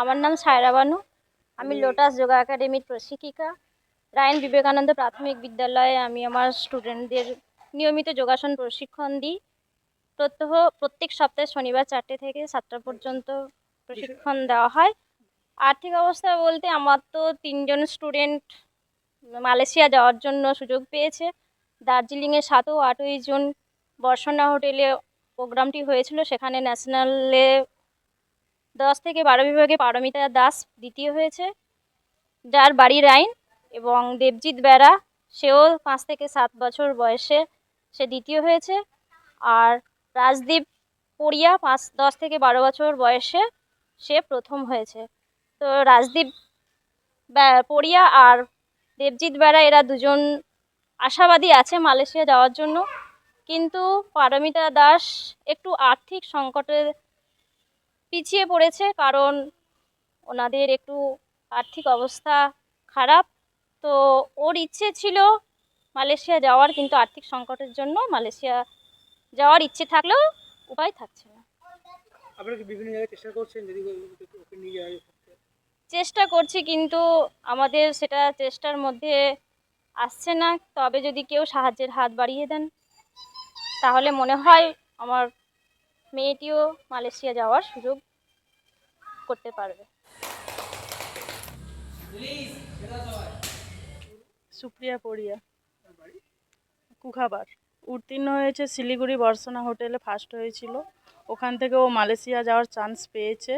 আমার নাম সায়রা বানু। আমি লোটাস যোগা একাডেমির প্রশিক্ষিকা। রায়ন বিবেকানন্দ প্রাথমিক বিদ্যালয়ে আমি আমার স্টুডেন্টদের নিয়মিত যোগাসন প্রশিক্ষণ দিই। প্রত্যহ প্রত্যেক সপ্তাহে শনিবার চারটে থেকে সাতটা পর্যন্ত প্রশিক্ষণ দেওয়া হয়। আর্থিক অবস্থা বলতে আমার তো তিনজন স্টুডেন্ট মালয়েশিয়া যাওয়ার জন্য সুযোগ পেয়েছে। দার্জিলিংয়ে সাত ও আটই জুন বর্ষণা হোটেলে প্রোগ্রামটি হয়েছিল। সেখানে ন্যাশনালে দশ থেকে বারো বিভাগে পারমিতা দাস দ্বিতীয় হয়েছে। যার বাড়ি রাইন এবং দেবজিৎ বেড়া সেও পাঁচ থেকে সাত বছর বয়সে সে দ্বিতীয় হয়েছে। আর রাজদীপ পড়িয়া পাঁচ, দশ থেকে বারো বছর বয়সে সে প্রথম হয়েছে। তো রাজদীপ পড়িয়া আর দেবজিৎ বেড়া এরা দুজন আশাবাদী আছে মালয়েশিয়া যাওয়ার জন্য। কিন্তু পারমিতা দাস একটু আর্থিক সংকটে পিছিয়ে পড়েছে কারণ ওনাদের একটু আর্থিক অবস্থা খারাপ। তো ওর ইচ্ছে ছিল মালয়েশিয়া যাওয়ার, কিন্তু আর্থিক সংকটের জন্য মালয়েশিয়া যাওয়ার ইচ্ছে থাকলেও উপায় থাকছে না। আপনারা কি বিভিন্ন জায়গায় চেষ্টা করছেন যদি ওকে- ওকে নিয়ে যাওয়া চেষ্টা করছি কিন্তু আমাদের সেটা চেষ্টার মধ্যে আসছে না। তবে যদি কেউ সাহায্যের হাত বাড়িয়ে দেন তাহলে মনে হয় আমার মেয়েটিও মালয়েশিয়া যাওয়ার সুযোগ করতে পারবে। সুপ্রিয়া পড়িয়া। কুখাবার। উত্তীর্ণ হয়েছে শিলিগুড়ি বর্ষনা হোটেলে ফার্স্ট হয়েছিল। ওখান থেকে ও মালয়েশিয়া যাওয়ার চান্স পেয়েছে।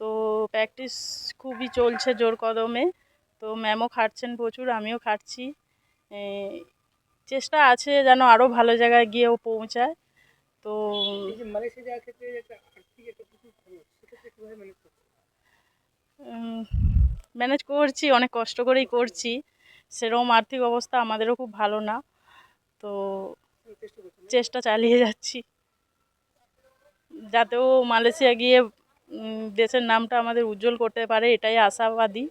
তো প্র্যাকটিস খুবই চলছে জোর কদমে। তো ম্যামও খাটছেন প্রচুর আমিও খাটছি। চেষ্টা আছে যেন আরও ভালো জায়গায় গিয়ে ও পৌঁছায়। তো ম্যানেজ করছি অনেক কষ্ট করেই করছি। সেরকম আর্থিক অবস্থা আমাদেরও খুব ভালো না। তো চেষ্টা চালিয়ে যাচ্ছি। যাতে ও মালয়েশিয়া গিয়ে দেশের নামটা আমাদের উজ্জ্বল করতে পারে, এটাই আশাবাদী।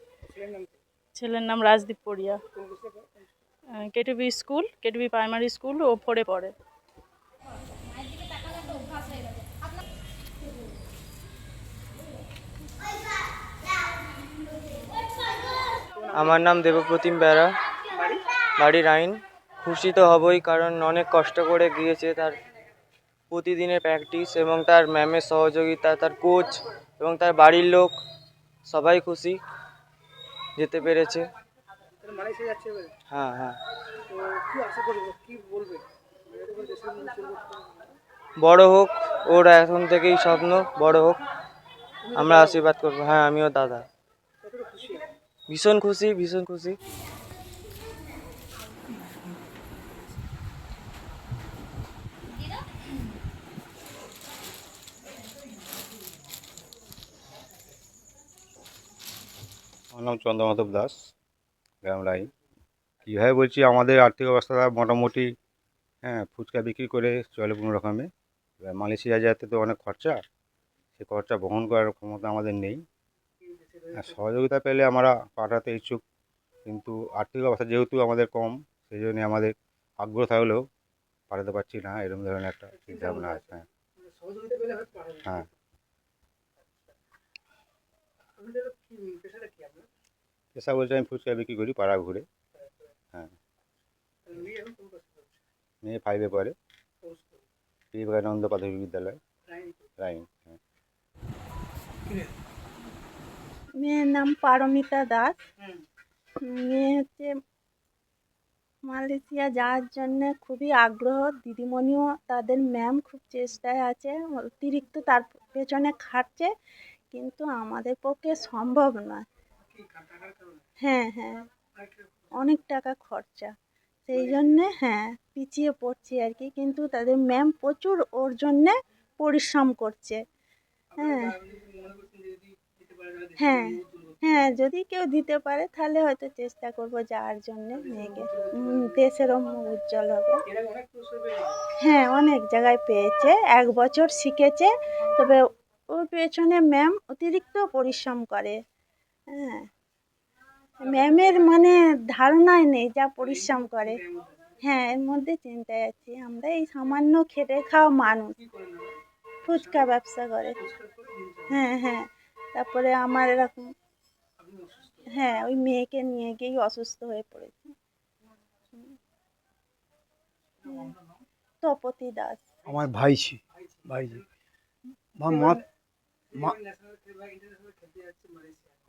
ছেলের নাম রাজদীপ পড়িয়া? KTV school KTV primary school, ও ফোরে পড়ে। আমার নাম দেবপ্রতিম বাড়ি বাড়ির আইন খুশি তো হবই কারণ অনেক কষ্ট করে গিয়েছে তার প্রতিদিনের প্র্যাকটিস এবং তার ম্যামের সহযোগিতা তার কোচ এবং তার বাড়ির লোক সবাই খুশি যেতে পেরেছে। হ্যাঁ হ্যাঁ। বড় হোক ওর এখন থেকেই স্বপ্ন বড় হোক। আমরা আশীর্বাদ করব। হ্যাঁ আমিও দাদা। ভীষণ খুশি ভীষণ খুশি। আমার নাম চন্দ্রমাধব দাস, গ্রাম লাইন কীভাবে বলছি, আমাদের আর্থিক অবস্থা মোটামুটি হ্যাঁ ফুচকা বিক্রি করে চলে কোনো রকমে। এবার মালয়েশিয়া যেতে তো অনেক খরচা, সে খরচা বহন করার ক্ষমতা আমাদের নেই। আর সহযোগিতা পেলে আমরা পাঠাতে ইচ্ছুক, কিন্তু আর্থিক অবস্থা যেহেতু আমাদের কম সেই জন্য আমাদের আগ্রহ থাকলেও পাঠাতে পারছি না, এরকম ধরনের একটা চিন্তা ভাবনা আছে। হ্যাঁ মানে সহযোগিতা পেলে হয়তো পারবে হ্যাঁ আপনাদের কি পেশাটা কি আপনার পেশা বলছে আমি ফুচকা বিক্রি করি পাড়া ঘুরে। হ্যাঁ। মেয়ে ফাইভে পড়ে। বিবেকানন্দ প্রাথমিক বিদ্যালয়। রাইন রাইন হ্যাঁ। মেয়ের নাম পারমিতা দাস। মেয়ে হচ্ছে মালয়েশিয়া যাওয়ার জন্য খুবই আগ্রহ। দিদিমণিও তাদের ম্যাম খুব চেষ্টায় আছে। অতিরিক্ত তার পেছনে খাটছে। কিন্তু আমাদের পক্ষে সম্ভব নয়। হ্যাঁ হ্যাঁ। অনেক টাকা খরচা। সেই জন্যে হ্যাঁ পিছিয়ে পড়ছি আর কি। কিন্তু তাদের ম্যাম প্রচুর ওর জন্যে পরিশ্রম করছে। হ্যাঁ। হ্যাঁ হ্যাঁ যদি কেউ দিতে পারে, তাহলে হয়তো চেষ্টা করব যাওয়ার জন্য মেয়েকে। দেশেরও মুখ উজ্জ্বল হবে। হ্যাঁ অনেক জায়গায় পেয়েছে। এক বছর শিখেছে। তবে ওর পেছনে ম্যাম অতিরিক্ত পরিশ্রম করে। হ্যাঁ। ম্যামের মানে ধারণাই নেই যা পরিশ্রম করে। হ্যাঁ এর মধ্যে চিন্তায় আছি। আমরা এই সামান্য খেটে খাওয়া মানুষ? ফুচকা ব্যবসা করে। হ্যাঁ হ্যাঁ। তারপরে আমার এরকম হ্যাঁ ওই মেয়েকে নিয়ে গিয়েই অসুস্থ হয়ে পড়েছে। তপতি দাস। আমার ভাইছি ভাইজি আমার মা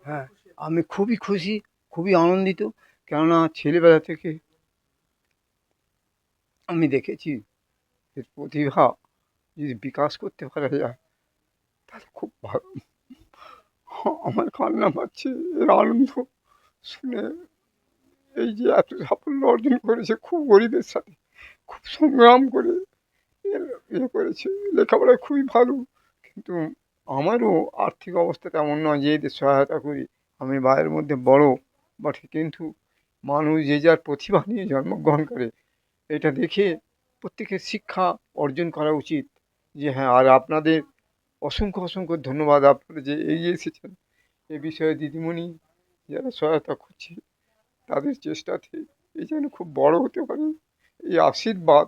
হ্যাঁ আমি খুবই খুশি, খুবই আনন্দিত, কেননা ছেলেবেলা থেকে আমি দেখেছি এর প্রতিভা যদি বিকাশ করতে পারা যায়, তাহলে খুব ভালো। আমার কান্না পাচ্ছে, এর আনন্দ শুনে এই যে এত সাফল্য অর্জন করেছে, খুব গরিবের সাথে, খুব সংগ্রাম করে ইয়ে করেছে, লেখাপড়ায় খুবই ভালো, কিন্তু আমারও আর্থিক অবস্থা তেমন নয় যে এদের সহায়তা করি। আমি বাইরের মধ্যে বড়, বটে। কিন্তু মানুষ যে যার প্রতিভা নিয়ে জন্মগ্রহণ করে, এটা দেখে প্রত্যেকের শিক্ষা অর্জন করা উচিত। যে হ্যাঁ আর আপনাদের অসংখ্য অসংখ্য ধন্যবাদ আপনারা যে এগিয়ে এসেছেন। এ বিষয়ে দিদিমণি যারা সহায়তা করছে, তাদের চেষ্টাতে এই যেন খুব বড় হতে পারে। এই আশীর্বাদ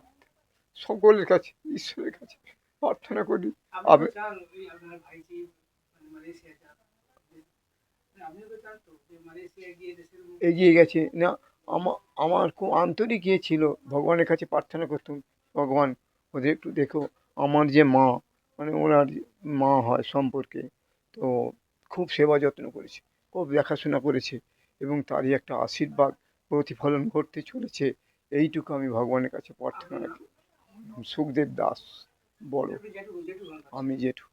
সকলের কাছে, ঈশ্বরের কাছে। প্রার্থনা করি। ভাইজি মানে এগিয়ে গেছে। না আমার আমার খুব আন্তরিক ইয়ে ছিল। ভগবানের কাছে প্রার্থনা করতাম ভগবান ওদের একটু দেখো আমার যে মা মানে ওনার মা হয় সম্পর্কে তো খুব সেবা যত্ন করেছে খুব দেখাশোনা করেছে এবং তারই একটা আশীর্বাদ প্রতিফলন ঘটতে চলেছে। এইটুকু আমি ভগবানের কাছে প্রার্থনা রাখি। সুখদেব দাস। বড় আমি জেঠু।